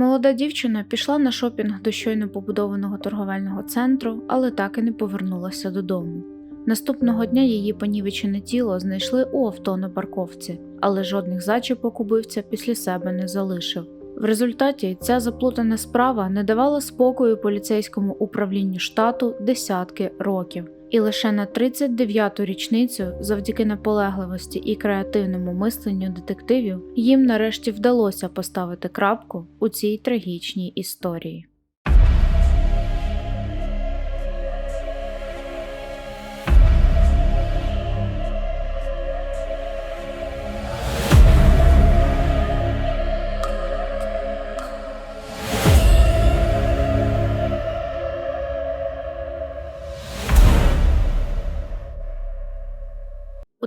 Молода дівчина пішла на шопінг до щойно побудованого торговельного центру, але так і не повернулася додому. Наступного дня її понівечене тіло знайшли у авто на парковці, але жодних зачіпок убивця після себе не залишив. В результаті ця заплутана справа не давала спокою поліцейському управлінню штату десятки років, і лише на 39-ту річницю, завдяки наполегливості і креативному мисленню детективів, їм нарешті вдалося поставити крапку у цій трагічній історії.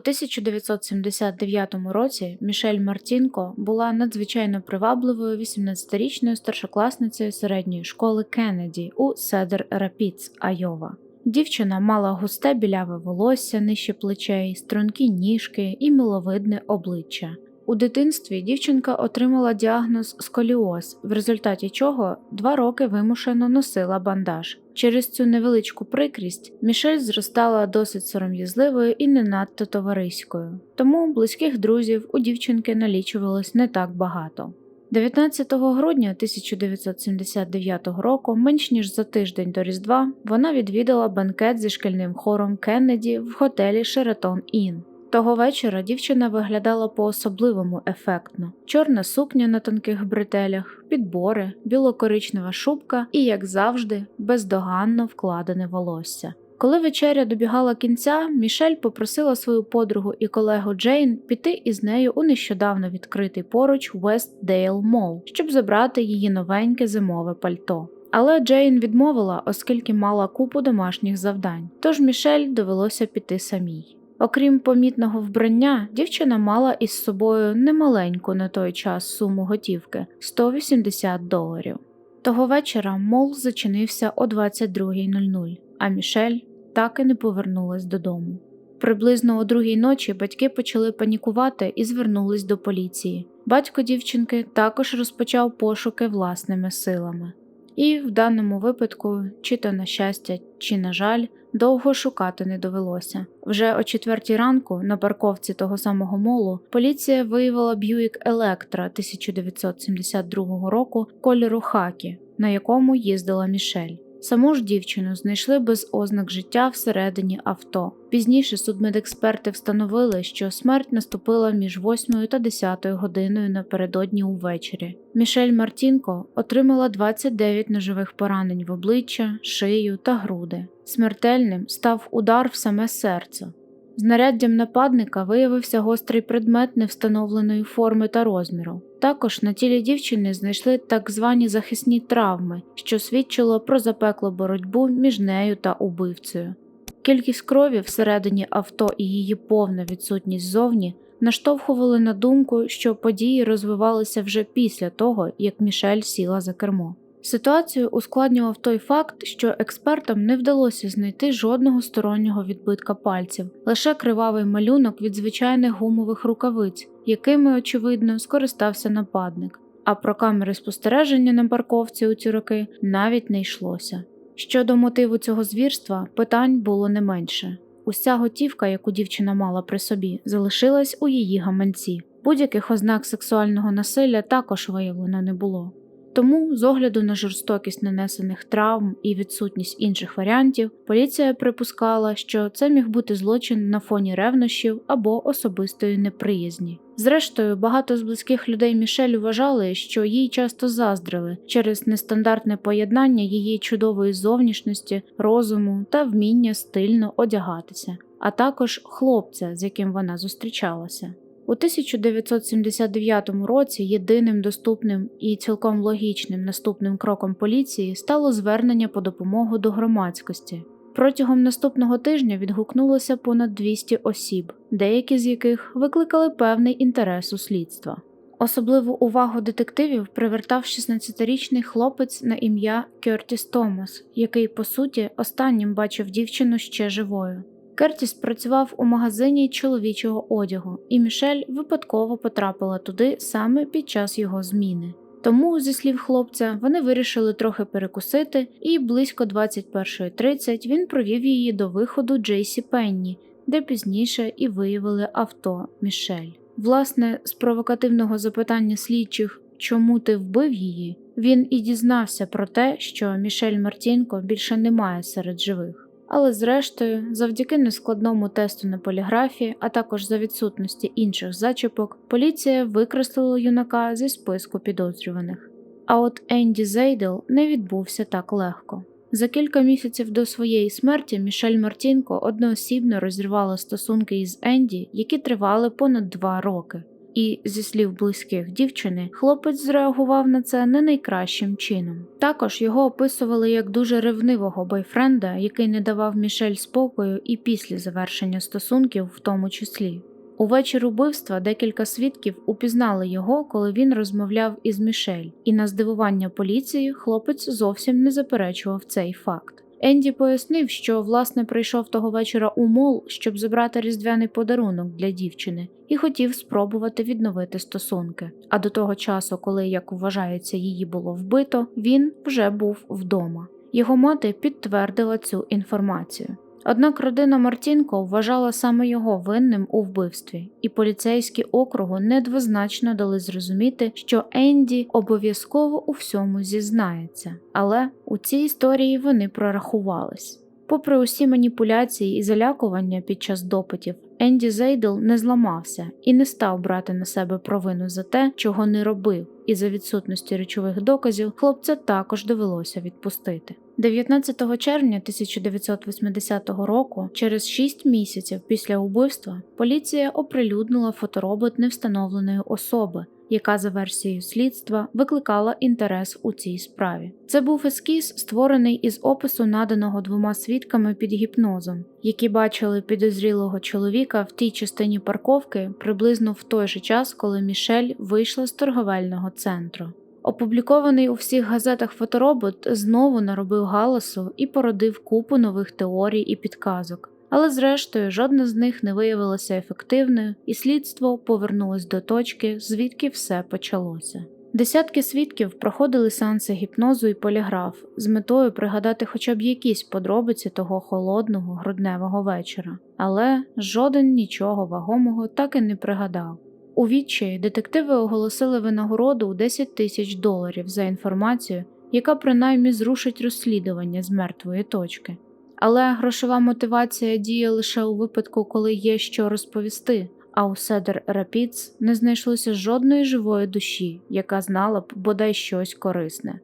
1979 році Мішель Мартінко була надзвичайно привабливою 18-річною старшокласницею середньої школи Кеннеді у Седер Рапідс, Айова. Дівчина мала густе біляве волосся нижче плечей, стрункі ніжки і миловидне обличчя. У дитинстві дівчинка отримала діагноз сколіоз, в результаті чого два роки вимушено носила бандаж. Через цю невеличку прикрість Мішель зростала досить сором'язливою і не надто товариською, тому близьких друзів у дівчинки налічувалось не так багато. 19 грудня 1979 року, менш ніж за тиждень до Різдва, вона відвідала банкет зі шкільним хором Кеннеді в готелі Шератон Ін. Того вечора дівчина виглядала по-особливому ефектно: чорна сукня на тонких бретелях, підбори, білокоричнева шубка і, як завжди, бездоганно вкладене волосся. Коли вечеря добігала кінця, Мішель попросила свою подругу і колегу Джейн піти із нею у нещодавно відкритий поруч Westdale Mall, щоб забрати її новеньке зимове пальто. Але Джейн відмовила, оскільки мала купу домашніх завдань, тож Мішель довелося піти самій. Окрім помітного вбрання, дівчина мала із собою немаленьку на той час суму готівки 180 доларів. Того вечора мол зачинився о 22.00, а Мішель так і не повернулась додому. Приблизно о другій ночі батьки почали панікувати і звернулись до поліції. Батько дівчинки також розпочав пошуки власними силами. І в даному випадку, чи то на щастя, чи на жаль, довго шукати не довелося. Вже о четвертій ранку на парковці того самого молу поліція виявила Б'юік Електра 1972 року кольору хакі, на якому їздила Мішель. Саму ж дівчину знайшли без ознак життя всередині авто. Пізніше судмедексперти встановили, що смерть наступила між 8 та 10 годиною напередодні увечері. Мішель Мартінко отримала 29 ножових поранень в обличчя, шию та груди. Смертельним став удар в саме серце. Знаряддям нападника виявився гострий предмет невстановленої форми та розміру. Також на тілі дівчини знайшли так звані захисні травми, що свідчило про запеклу боротьбу між нею та убивцею. Кількість крові всередині авто і її повна відсутність ззовні наштовхували на думку, що події розвивалися вже після того, як Мішель сіла за кермо. Ситуацію ускладнював той факт, що експертам не вдалося знайти жодного стороннього відбитка пальців, лише кривавий малюнок від звичайних гумових рукавиць, якими, очевидно, скористався нападник. А про камери спостереження на парковці у ці роки навіть не йшлося. Щодо мотиву цього звірства, питань було не менше. Уся готівка, яку дівчина мала при собі, залишилась у її гаманці. Будь-яких ознак сексуального насилля також виявлено не було. Тому, з огляду на жорстокість нанесених травм і відсутність інших варіантів, поліція припускала, що це міг бути злочин на фоні ревнощів або особистої неприязні. Зрештою, багато з близьких людей Мішель вважали, що їй часто заздрили через нестандартне поєднання її чудової зовнішності, розуму та вміння стильно одягатися, а також хлопця, з яким вона зустрічалася. У 1979 році єдиним доступним і цілком логічним наступним кроком поліції стало звернення по допомогу до громадськості. Протягом наступного тижня відгукнулося понад 200 осіб, деякі з яких викликали певний інтерес у слідства. Особливу увагу детективів привертав 16-річний хлопець на ім'я Кертіс Томас, який, по суті, останнім бачив дівчину ще живою. Кертіс працював у магазині чоловічого одягу, і Мішель випадково потрапила туди саме під час його зміни. Тому, зі слів хлопця, вони вирішили трохи перекусити, і близько 21.30 він провів її до виходу Джейсі Пенні, де пізніше і виявили авто Мішель. Власне, з провокативного запитання слідчих, чому ти вбив її, він і дізнався про те, що Мішель Мартінко більше немає серед живих. Але зрештою, завдяки нескладному тесту на поліграфі, а також за відсутності інших зачіпок, поліція викреслила юнака зі списку підозрюваних. А от Енді Зейдел не відбувся так легко. За кілька місяців до своєї смерті Мішель Мартінко одноосібно розірвала стосунки із Енді, які тривали понад два роки. І, зі слів близьких дівчини, хлопець зреагував на це не найкращим чином. Також його описували як дуже ревнивого бойфренда, який не давав Мішель спокою і після завершення стосунків, в тому числі. Увечір убивства декілька свідків упізнали його, коли він розмовляв із Мішель, і на здивування поліції хлопець зовсім не заперечував цей факт. Енді пояснив, що власне прийшов того вечора у мол, щоб забрати різдвяний подарунок для дівчини, і хотів спробувати відновити стосунки. А до того часу, коли, як вважається, її було вбито, він вже був вдома. Його мати підтвердила цю інформацію. Однак родина Мартінко вважала саме його винним у вбивстві, і поліцейські округу недвозначно дали зрозуміти, що Енді обов'язково у всьому зізнається, але у цій історії вони прорахувались. Попри усі маніпуляції і залякування під час допитів, Енді Зейдл не зламався і не став брати на себе провину за те, чого не робив, і за відсутності речових доказів хлопця також довелося відпустити. 19 червня 1980 року, через 6 місяців після убивства, поліція оприлюднила фоторобот невстановленої особи, яка за версією слідства викликала інтерес у цій справі. Це був ескіз, створений із опису, наданого двома свідками під гіпнозом, які бачили підозрілого чоловіка в тій частині парковки приблизно в той же час, коли Мішель вийшла з торговельного центру. Опублікований у всіх газетах фоторобот знову наробив галасу і породив купу нових теорій і підказок. Але зрештою жодна з них не виявилася ефективною, і слідство повернулось до точки, звідки все почалося. Десятки свідків проходили сеанси гіпнозу і поліграф з метою пригадати хоча б якісь подробиці того холодного грудневого вечора, але жоден нічого вагомого так і не пригадав. У відчаї детективи оголосили винагороду у 10 тисяч доларів за інформацію, яка принаймні зрушить розслідування з мертвої точки. Але грошова мотивація діє лише у випадку, коли є що розповісти. А у Седер Рапіц не знайшлося жодної живої душі, яка знала б бодай щось корисне.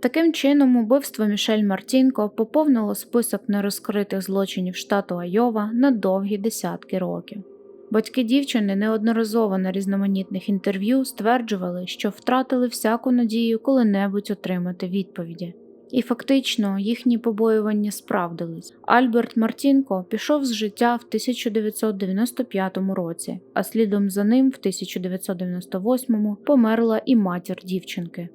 Таким чином, убивство Мішель Мартінко поповнило список нерозкритих злочинів штату Айова на довгі десятки років. Батьки дівчини неодноразово на різноманітних інтерв'ю стверджували, що втратили всяку надію коли-небудь отримати відповіді. І фактично їхні побоювання справдились. Альберт Мартінко пішов з життя в 1995 році, а слідом за ним в 1998 померла і матір дівчинки.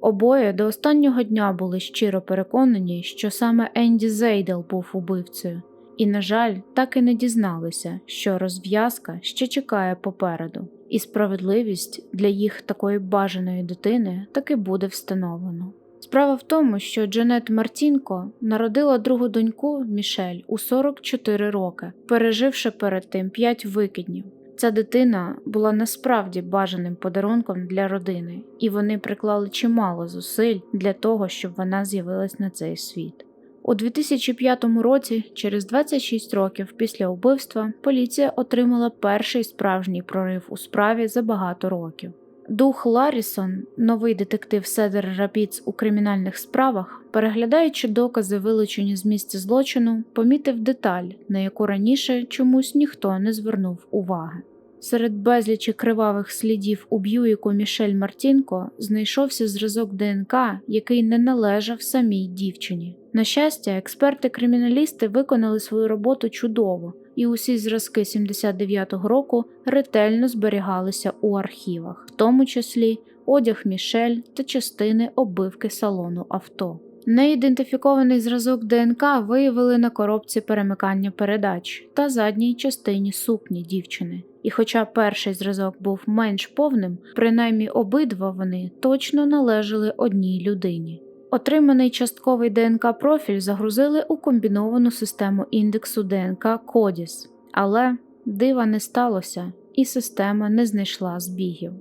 Обоє до останнього дня були щиро переконані, що саме Енді Зейдел був убивцею, і, на жаль, так і не дізналися, що розв'язка ще чекає попереду, і справедливість для їх такої бажаної дитини таки буде встановлено. Справа в тому, що Джанет Мартінко народила другу доньку Мішель у 44 роки, переживши перед тим 5 викиднів. Ця дитина була насправді бажаним подарунком для родини, і вони приклали чимало зусиль для того, щоб вона з'явилась на цей світ. У 2005 році, через 26 років після вбивства, поліція отримала перший справжній прорив у справі за багато років. Дух Ларрісон, новий детектив Седер Рапіц у кримінальних справах, переглядаючи докази, вилучені з місця злочину, помітив деталь, на яку раніше чомусь ніхто не звернув уваги. Серед безлічі кривавих слідів у Б'юїку Мішель Мартінко знайшовся зразок ДНК, який не належав самій дівчині. На щастя, експерти-криміналісти виконали свою роботу чудово, і усі зразки 79-го року ретельно зберігалися у архівах, в тому числі одяг Мішель та частини оббивки салону авто. Неідентифікований зразок ДНК виявили на коробці перемикання передач та задній частині сукні дівчини. І хоча перший зразок був менш повним, принаймні обидва вони точно належали одній людині. Отриманий частковий ДНК профіль загрузили у комбіновану систему індексу ДНК CODIS, але дива не сталося, і система не знайшла збігів.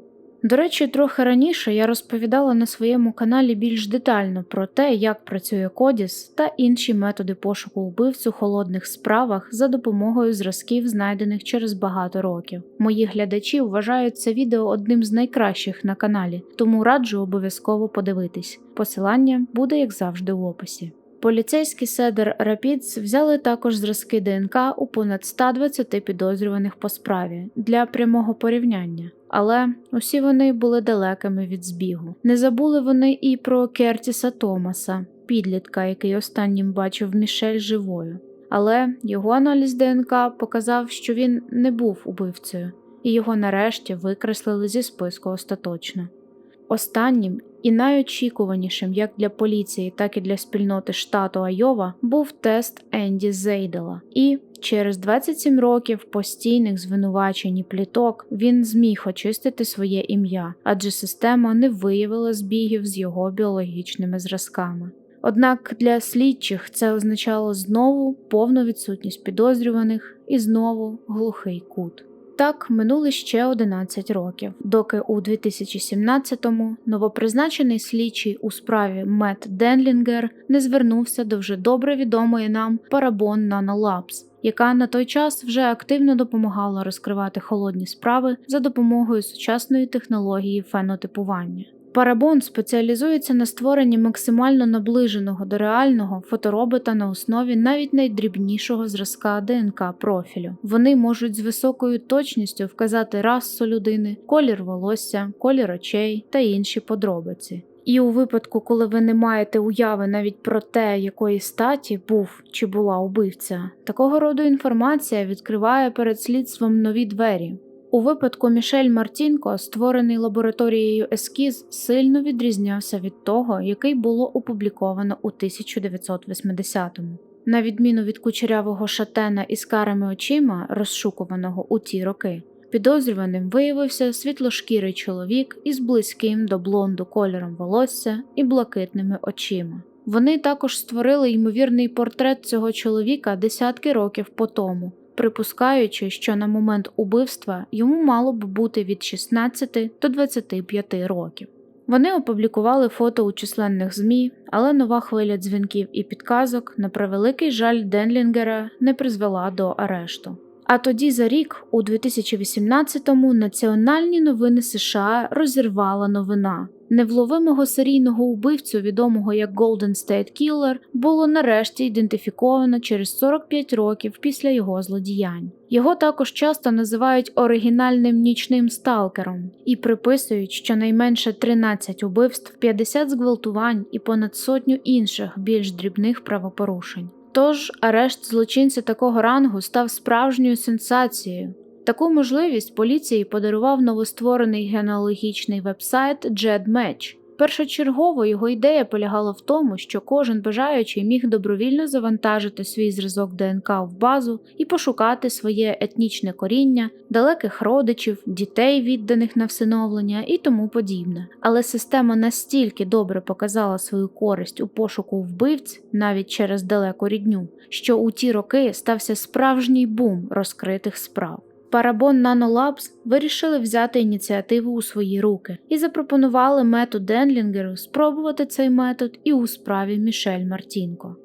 До речі, трохи раніше я розповідала на своєму каналі більш детально про те, як працює Кодіс та інші методи пошуку вбивць у холодних справах за допомогою зразків, знайдених через багато років. Мої глядачі вважають це відео одним з найкращих на каналі, тому раджу обов'язково подивитись. Посилання буде як завжди в описі. Поліцейські Седер Рапідс взяли також зразки ДНК у понад 120 підозрюваних по справі для прямого порівняння, але усі вони були далекими від збігу. Не забули вони і про Кертіса Томаса, підлітка, який останнім бачив Мішель живою. Але його аналіз ДНК показав, що він не був убивцею, і його нарешті викреслили зі списку остаточно. Останнім і найочікуванішим як для поліції, так і для спільноти штату Айова був тест Енді Зейдела. І через 27 років постійних звинувачень і пліток він зміг очистити своє ім'я, адже система не виявила збігів з його біологічними зразками. Однак для слідчих це означало знову повну відсутність підозрюваних і знову глухий кут. Так минули ще 11 років, доки у 2017-му новопризначений слідчий у справі Мет Денлінгер не звернувся до вже добре відомої нам Парабон Нанолапс. яка на той час вже активно допомагала розкривати холодні справи за допомогою сучасної технології фенотипування. Парабон спеціалізується на створенні максимально наближеного до реального фоторобота на основі навіть найдрібнішого зразка ДНК профілю. Вони можуть з високою точністю вказати расу людини, колір волосся, колір очей та інші подробиці. І у випадку, коли ви не маєте уяви навіть про те, якої статі був чи була убивця, такого роду інформація відкриває перед слідством нові двері. У випадку Мішель Мартінко, створений лабораторією ескіз, сильно відрізнявся від того, який було опубліковано у 1980-му. На відміну від кучерявого шатена із карими очима, розшукуваного у ті роки, підозрюваним виявився світлошкірий чоловік із близьким до блонду кольором волосся і блакитними очима. Вони також створили ймовірний портрет цього чоловіка десятки років по тому, припускаючи, що на момент убивства йому мало б бути від 16 до 25 років. Вони опублікували фото у численних ЗМІ, але нова хвиля дзвінків і підказок, на превеликий жаль Денлінгера, не призвела до арешту. А тоді за рік, у 2018-му, національні новини США розірвала новина. Невловимого серійного убивцю, відомого як Golden State Killer, було нарешті ідентифіковано через 45 років після його злодіянь. Його також часто називають оригінальним нічним сталкером і приписують щонайменше 13 убивств, 50 зґвалтувань і понад сотню інших більш дрібних правопорушень. Тож арешт злочинця такого рангу став справжньою сенсацією. Таку можливість поліції подарував новостворений генеалогічний вебсайт JEDMatch. Першочергово його ідея полягала в тому, що кожен бажаючий міг добровільно завантажити свій зразок ДНК в базу і пошукати своє етнічне коріння, далеких родичів, дітей, відданих на всиновлення і тому подібне. Але система настільки добре показала свою користь у пошуку вбивць навіть через далеку рідню, що у ті роки стався справжній бум розкритих справ. Parabon Nanolabs вирішили взяти ініціативу у свої руки і запропонували мету Денлінгеру спробувати цей метод і у справі Мішель Мартінко.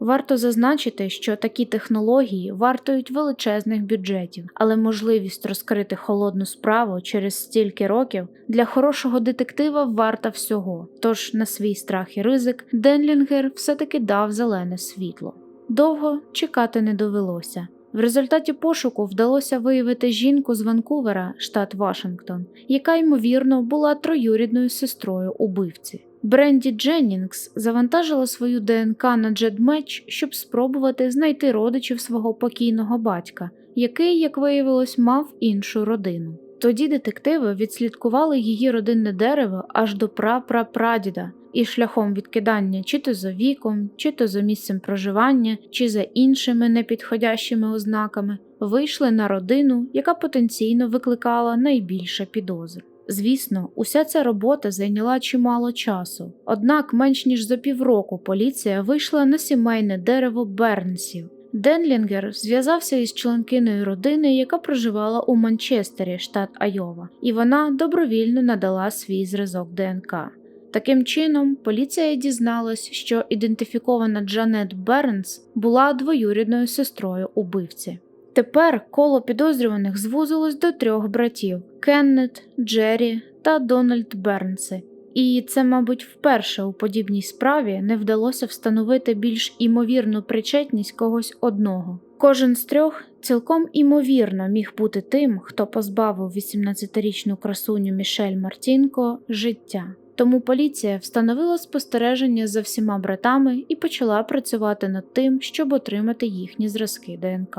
Варто зазначити, що такі технології вартують величезних бюджетів, але можливість розкрити холодну справу через стільки років для хорошого детектива варта всього. Тож на свій страх і ризик Денлінгер все-таки дав зелене світло. Довго чекати не довелося. В результаті пошуку вдалося виявити жінку з Ванкувера, штат Вашингтон, яка ймовірно була троюрідною сестрою убивці. Бренді Дженнінгс завантажила свою ДНК на JetMatch, щоб спробувати знайти родичів свого покійного батька, який, як виявилось, мав іншу родину. Тоді детективи відслідкували її родинне дерево аж до прапрапрадіда і шляхом відкидання чи то за віком, чи то за місцем проживання, чи за іншими непідходящими ознаками, вийшли на родину, яка потенційно викликала найбільше підозр. Звісно, уся ця робота зайняла чимало часу. Однак менш ніж за півроку поліція вийшла на сімейне дерево Бернсів. Денлінгер зв'язався із членкиною родини, яка проживала у Манчестері, штат Айова, і вона добровільно надала свій зразок ДНК. Таким чином, поліція дізналась, що ідентифікована Джанет Бернс була двоюрідною сестрою убивці. Тепер коло підозрюваних звузилось до трьох братів: Кеннет, Джері та Дональд Бернси. І це, мабуть, вперше у подібній справі не вдалося встановити більш імовірну причетність когось одного. Кожен з трьох цілком імовірно міг бути тим, хто позбавив 18-річну красуню Мішель Мартінко життя. Тому поліція встановила спостереження за всіма братами і почала працювати над тим, щоб отримати їхні зразки ДНК.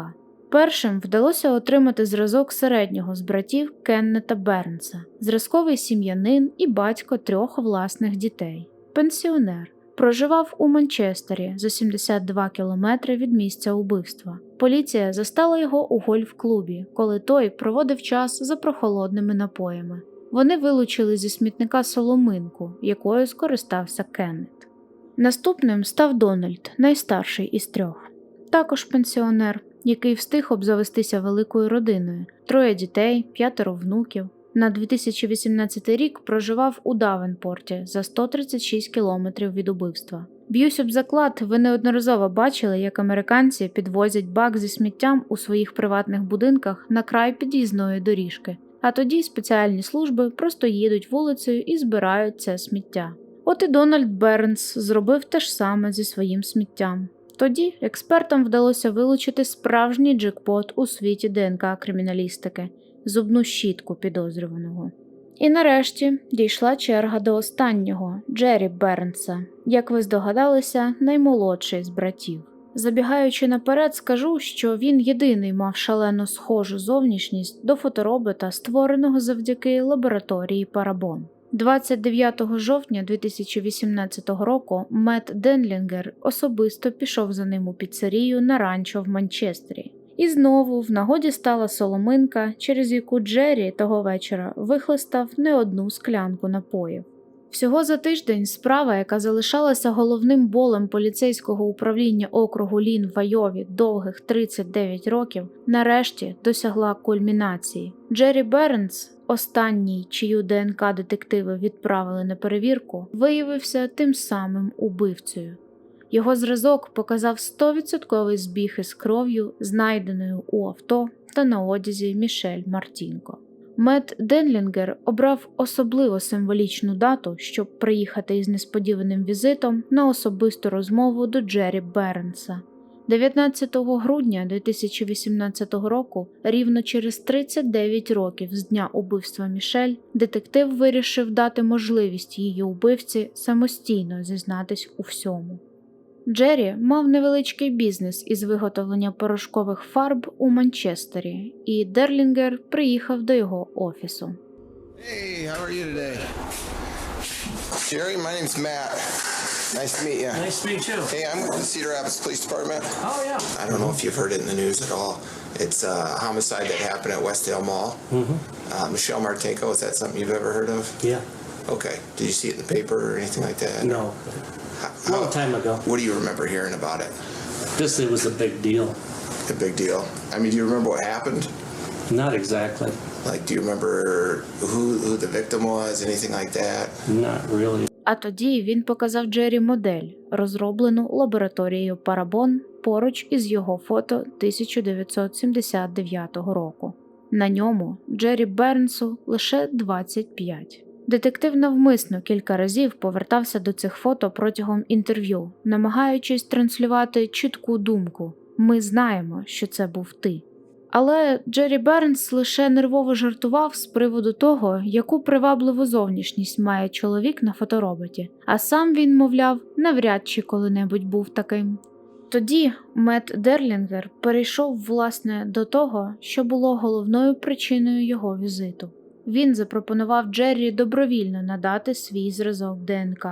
Першим вдалося отримати зразок середнього з братів Кеннета Бернса, зразковий сім'янин і батько трьох власних дітей. Пенсіонер проживав у Манчестері за 72 кілометри від місця убивства. Поліція застала його у гольф-клубі, коли той проводив час за прохолодними напоями. Вони вилучили зі смітника соломинку, якою скористався Кеннет. Наступним став Дональд, найстарший із трьох, також пенсіонер, який встиг обзавестися великою родиною, троє дітей, п'ятеро внуків. На 2018 рік проживав у Давенпорті за 136 кілометрів від убивства. Б'юсь об заклад, ви неодноразово бачили, як американці підвозять бак зі сміттям у своїх приватних будинках на край під'їзної доріжки, а тоді спеціальні служби просто їдуть вулицею і збирають це сміття. От і Дональд Бернс зробив те ж саме зі своїм сміттям. Тоді експертам вдалося вилучити справжній джекпот у світі ДНК криміналістики зубну щітку підозрюваного. І нарешті дійшла черга до останнього Джері Бернса, як ви здогадалися, наймолодший з братів. Забігаючи наперед, скажу, що він єдиний мав шалено схожу зовнішність до фоторобота, створеного завдяки лабораторії Парабон. 29 жовтня 2018 року Мет Денлінгер особисто пішов за ним у піцерію на ранчо в Манчестері. І знову в нагоді стала соломинка, через яку Джері того вечора вихлестав не одну склянку напоїв. Всього за тиждень справа, яка залишалася головним болем поліцейського управління округу Лін в Айові довгих 39 років, нарешті досягла кульмінації. Джері Бернс, останній, чию ДНК детективи відправили на перевірку, виявився тим самим убивцею. Його зразок показав 100% збіг із кров'ю, знайденою у авто та на одязі Мішель Мартінко. Мет Денлінгер обрав особливо символічну дату, щоб приїхати із несподіваним візитом на особисту розмову до Джері Бернса. 19 грудня 2018 року, рівно через 39 років з дня убивства Мішель, детектив вирішив дати можливість її убивці самостійно зізнатись у всьому. Джері мав невеличкий бізнес із виготовлення порошкових фарб у Манчестері, і Дерлінгер приїхав до його офісу. Hey, how are you today? Jerry, my name's Matt. Nice to meet you. Nice to meet you. Hey, I'm with the Cedar Rapids Police Department. Oh, yeah. I don't know if you've heard it in the news at all. It's a homicide that happened at Westdale Mall. Mm-hmm. Uh, Michelle Martinko, is that something you've ever heard of? Yeah. Okay. Did you see it in the paper or anything like that? No. How- Long time ago. What do you remember hearing about it? This it was a big deal. A big deal. I mean, do you remember what happened? Not exactly. Like, do you remember who, who the victim was, anything like that? Not really. А тоді він показав Джері модель, розроблену лабораторією Парабон поруч із його фото 1979 року. На ньому Джері Бернсу лише 25. Детектив навмисно кілька разів повертався до цих фото протягом інтерв'ю, намагаючись транслювати чітку думку: ми знаємо, що це був ти. Але Джері Бернс лише нервово жартував з приводу того, яку привабливу зовнішність має чоловік на фотороботі, а сам він, мовляв, навряд чи коли-небудь був таким. Тоді Мет Дерлінгер перейшов власне до того, що було головною причиною його візиту. Він запропонував Джері добровільно надати свій зразок ДНК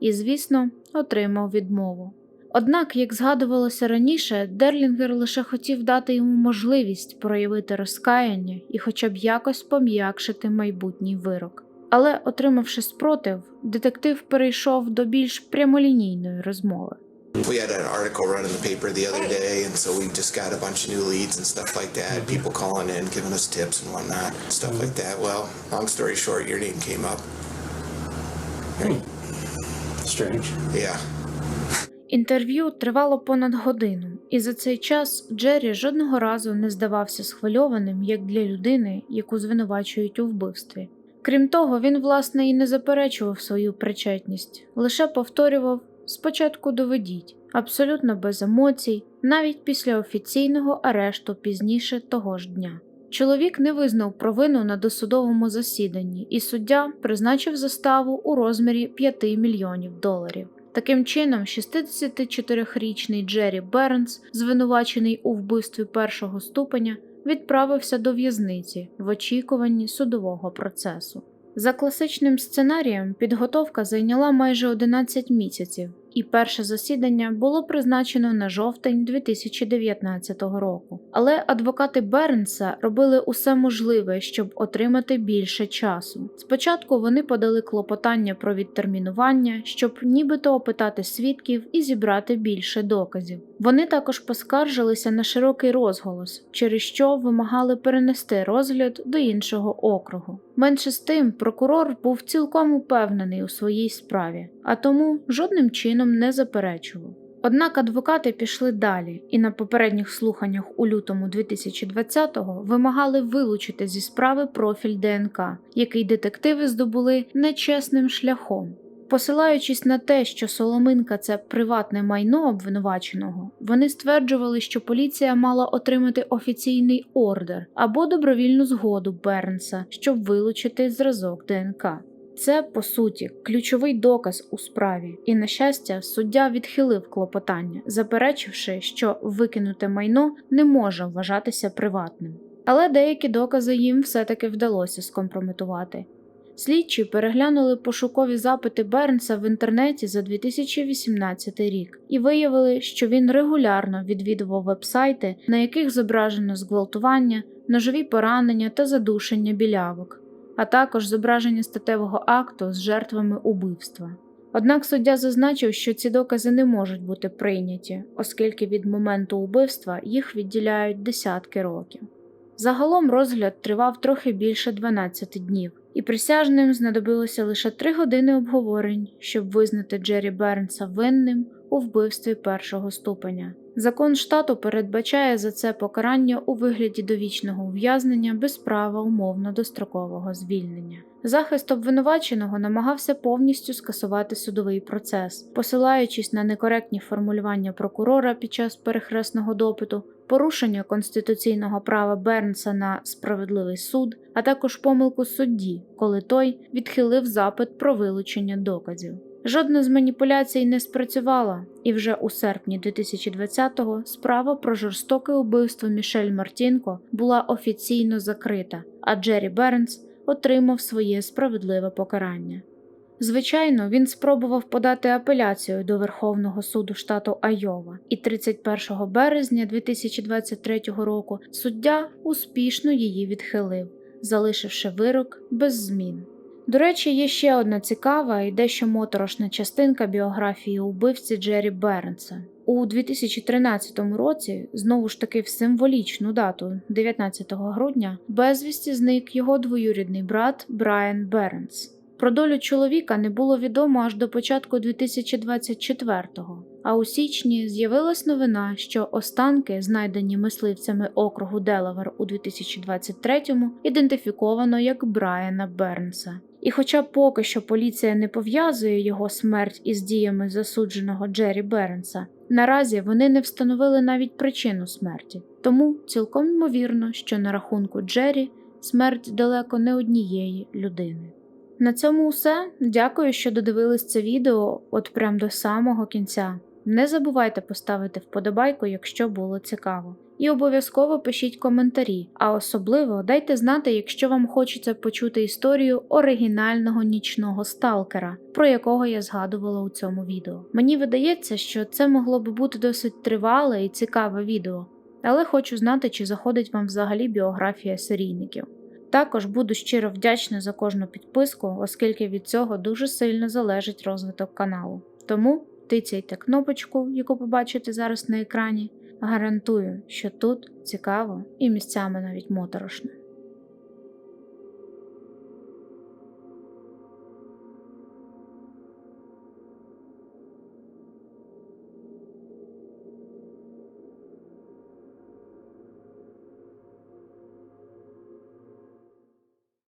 і, звісно, отримав відмову. Однак, як згадувалося раніше, Дерлінгер лише хотів дати йому можливість проявити розкаяння і хоча б якось пом'якшити майбутній вирок. Але, отримавши спротив, детектив перейшов до більш прямолінійної розмови. We had an article run in the paper the other day, and so we just got a bunch of new leads and stuff like that. People calling in, giving us tips and whatnot, stuff like that. Well, long story short, your name came up. Strange. Yeah. Інтерв'ю тривало понад годину, і за цей час Джері жодного разу не здавався схвильованим як для людини, яку звинувачують у вбивстві. Крім того, він, власне, і не заперечував свою причетність, лише повторював спочатку доведіть, абсолютно без емоцій, навіть після офіційного арешту пізніше того ж дня. Чоловік не визнав провину на досудовому засіданні, і суддя призначив заставу у розмірі 5 мільйонів доларів. Таким чином, 64-річний Джері Бернс, звинувачений у вбивстві першого ступеня, відправився до в'язниці в очікуванні судового процесу. За класичним сценарієм, підготовка зайняла майже 11 місяців, і перше засідання було призначено на жовтень 2019 року. Але адвокати Бернса робили усе можливе, щоб отримати більше часу. Спочатку вони подали клопотання про відтермінування, щоб нібито опитати свідків і зібрати більше доказів. Вони також поскаржилися на широкий розголос, через що вимагали перенести розгляд до іншого округу. Менше з тим, прокурор був цілком упевнений у своїй справі, а тому жодним чином не заперечував. Однак адвокати пішли далі і на попередніх слуханнях у лютому 2020-го вимагали вилучити зі справи профіль ДНК, який детективи здобули нечесним шляхом. Посилаючись на те, що Соломинка це приватне майно обвинуваченого, вони стверджували, що поліція мала отримати офіційний ордер або добровільну згоду Бернса, щоб вилучити зразок ДНК. Це, по суті, ключовий доказ у справі, і, на щастя, суддя відхилив клопотання, заперечивши, що викинуте майно не може вважатися приватним. Але деякі докази їм все-таки вдалося скомпрометувати. Слідчі переглянули пошукові запити Бернса в інтернеті за 2018 рік і виявили, що він регулярно відвідував вебсайти, на яких зображено зґвалтування, ножові поранення та задушення білявок, а також зображення статевого акту з жертвами убивства. Однак суддя зазначив, що ці докази не можуть бути прийняті, оскільки від моменту убивства їх відділяють десятки років. Загалом розгляд тривав трохи більше 12 днів, і присяжним знадобилося лише три години обговорень, щоб визнати Джері Бернса винним у вбивстві першого ступеня. Закон штату передбачає за це покарання у вигляді довічного ув'язнення без права умовно дострокового звільнення. Захист обвинуваченого намагався повністю скасувати судовий процес, посилаючись на некоректні формулювання прокурора під час перехресного допиту, порушення конституційного права Бернса на справедливий суд, а також помилку судді, коли той відхилив запит про вилучення доказів. Жодна з маніпуляцій не спрацювала, і вже у серпні 2020-го справа про жорстоке убивство Мішель Мартінко була офіційно закрита, а Джері Бернс отримав своє справедливе покарання. Звичайно, він спробував подати апеляцію до Верховного суду штату Айова, і 31 березня 2023 року суддя успішно її відхилив, залишивши вирок без змін. До речі, є ще одна цікава і дещо моторошна частинка біографії убивці Джері Бернса. У 2013 році, знову ж таки в символічну дату, 19 грудня, безвісті зник його двоюрідний брат Брайан Бернс. Про долю чоловіка не було відомо аж до початку 2024-го, а у січні з'явилась новина, що останки, знайдені мисливцями округу Делавер у 2023-му, ідентифіковано як Брайана Бернса. І хоча поки що поліція не пов'язує його смерть із діями засудженого Джері Бернса, наразі вони не встановили навіть причину смерті, тому цілком ймовірно, що на рахунку Джері смерть далеко не однієї людини. На цьому все. Дякую, що додивились це відео от прям до самого кінця. Не забувайте поставити вподобайку, якщо було цікаво. І обов'язково пишіть коментарі, а особливо дайте знати, якщо вам хочеться почути історію оригінального нічного сталкера, про якого я згадувала у цьому відео. Мені видається, що це могло би бути досить тривале і цікаве відео, але хочу знати, чи заходить вам взагалі біографія серійників. Також буду щиро вдячна за кожну підписку, оскільки від цього дуже сильно залежить розвиток каналу. Тому тицяйте кнопочку, яку побачите зараз на екрані. Гарантую, що тут цікаво і місцями навіть моторошно.